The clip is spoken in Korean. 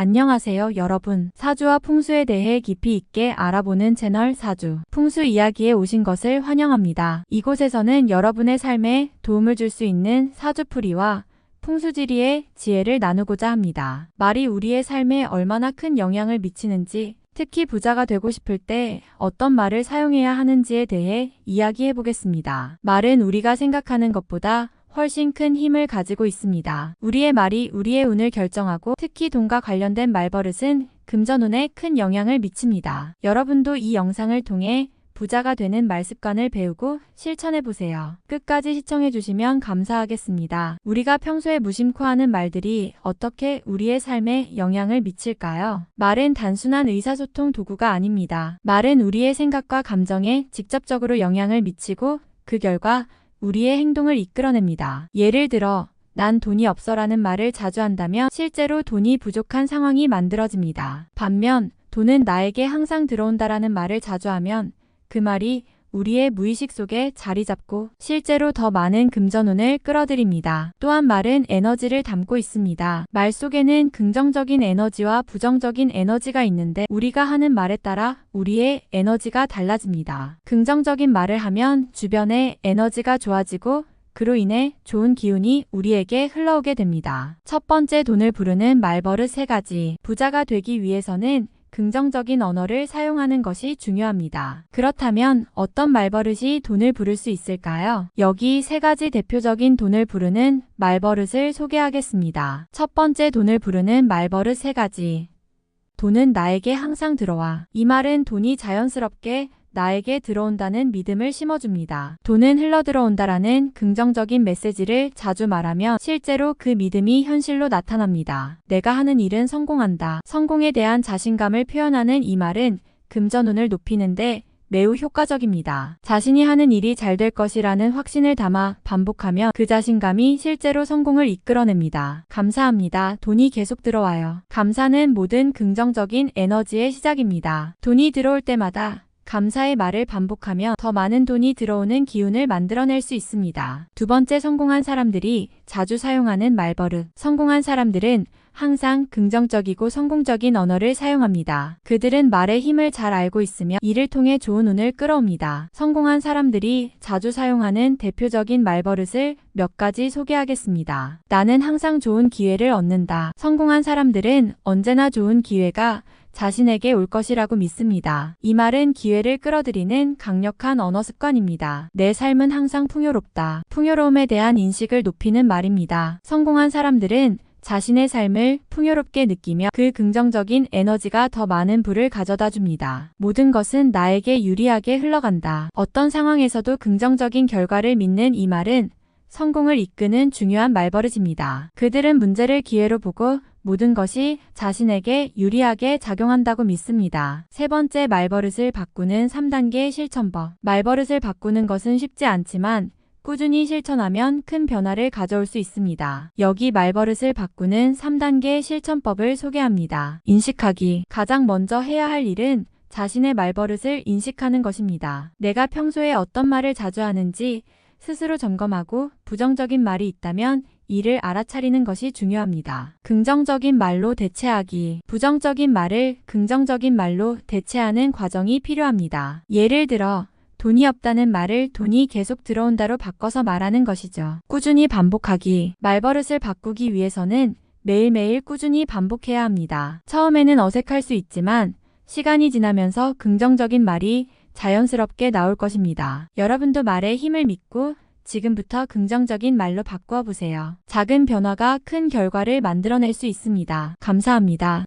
안녕하세요, 여러분. 사주와 풍수에 대해 깊이 있게 알아보는 채널 사주. 풍수 이야기에 오신 것을 환영합니다. 이곳에서는 여러분의 삶에 도움을 줄 수 있는 사주풀이와 풍수지리의 지혜를 나누고자 합니다. 말이 우리의 삶에 얼마나 큰 영향을 미치는지, 특히 부자가 되고 싶을 때 어떤 말을 사용해야 하는지에 대해 이야기해 보겠습니다. 말은 우리가 생각하는 것보다 훨씬 큰 힘을 가지고 있습니다. 우리의 말이 우리의 운을 결정하고 특히 돈과 관련된 말버릇은 금전운에 큰 영향을 미칩니다. 여러분도 이 영상을 통해 부자가 되는 말 습관을 배우고 실천해 보세요. 끝까지 시청해 주시면 감사하겠습니다. 우리가 평소에 무심코 하는 말들이 어떻게 우리의 삶에 영향을 미칠까요? 말은 단순한 의사소통 도구가 아닙니다. 말은 우리의 생각과 감정에 직접적으로 영향을 미치고 그 결과 우리의 행동을 이끌어냅니다. 예를 들어, 난 돈이 없어라는 말을 자주 한다면 실제로 돈이 부족한 상황이 만들어집니다. 반면, 돈은 나에게 항상 들어온다라는 말을 자주 하면 그 말이 우리의 무의식 속에 자리 잡고 실제로 더 많은 금전운을 끌어들입니다. 또한 말은 에너지를 담고 있습니다. 말 속에는 긍정적인 에너지와 부정적인 에너지가 있는데 우리가 하는 말에 따라 우리의 에너지가 달라집니다. 긍정적인 말을 하면 주변의 에너지가 좋아지고 그로 인해 좋은 기운이 우리에게 흘러오게 됩니다. 첫 번째 돈을 부르는 말버릇 세 가지. 부자가 되기 위해서는 긍정적인 언어를 사용하는 것이 중요합니다. 그렇다면 어떤 말버릇이 돈을 부를 수 있을까요? 여기 세 가지 대표적인 돈을 부르는 말버릇을 소개하겠습니다. 첫 번째 돈을 부르는 말버릇 세 가지. 돈은 나에게 항상 들어와. 이 말은 돈이 자연스럽게 나에게 들어온다는 믿음을 심어줍니다. 돈은 흘러들어온다라는 긍정적인 메시지를 자주 말하며 실제로 그 믿음이 현실로 나타납니다. 내가 하는 일은 성공한다. 성공에 대한 자신감을 표현하는 이 말은 금전운을 높이는데 매우 효과적입니다. 자신이 하는 일이 잘 될 것이라는 확신을 담아 반복하며 그 자신감이 실제로 성공을 이끌어냅니다. 감사합니다. 돈이 계속 들어와요. 감사는 모든 긍정적인 에너지의 시작입니다. 돈이 들어올 때마다 감사의 말을 반복하며 더 많은 돈이 들어오는 기운을 만들어낼 수 있습니다. 두 번째 성공한 사람들이 자주 사용하는 말버릇. 성공한 사람들은 항상 긍정적이고 성공적인 언어를 사용합니다. 그들은 말의 힘을 잘 알고 있으며 이를 통해 좋은 운을 끌어옵니다. 성공한 사람들이 자주 사용하는 대표적인 말버릇을 몇 가지 소개하겠습니다. 나는 항상 좋은 기회를 얻는다. 성공한 사람들은 언제나 좋은 기회가 자신에게 올 것이라고 믿습니다. 이 말은 기회를 끌어들이는 강력한 언어 습관입니다. 내 삶은 항상 풍요롭다. 풍요로움에 대한 인식을 높이는 말입니다. 성공한 사람들은 자신의 삶을 풍요롭게 느끼며 그 긍정적인 에너지가 더 많은 부를 가져다 줍니다. 모든 것은 나에게 유리하게 흘러간다. 어떤 상황에서도 긍정적인 결과를 믿는 이 말은 성공을 이끄는 중요한 말버릇입니다. 그들은 문제를 기회로 보고 모든 것이 자신에게 유리하게 작용한다고 믿습니다. 세 번째 말버릇을 바꾸는 3단계 실천법. 말버릇을 바꾸는 것은 쉽지 않지만 꾸준히 실천하면 큰 변화를 가져올 수 있습니다. 여기 말버릇을 바꾸는 3단계 실천법을 소개합니다. 인식하기. 가장 먼저 해야 할 일은 자신의 말버릇을 인식하는 것입니다. 내가 평소에 어떤 말을 자주 하는지 스스로 점검하고 부정적인 말이 있다면 이를 알아차리는 것이 중요합니다. 긍정적인 말로 대체하기. 부정적인 말을 긍정적인 말로 대체하는 과정이 필요합니다. 예를 들어, 돈이 없다는 말을 돈이 계속 들어온다로 바꿔서 말하는 것이죠. 꾸준히 반복하기. 말버릇을 바꾸기 위해서는 매일매일 꾸준히 반복해야 합니다. 처음에는 어색할 수 있지만 시간이 지나면서 긍정적인 말이 자연스럽게 나올 것입니다. 여러분도 말에 힘을 믿고 지금부터 긍정적인 말로 바꾸어 보세요. 작은 변화가 큰 결과를 만들어낼 수 있습니다. 감사합니다.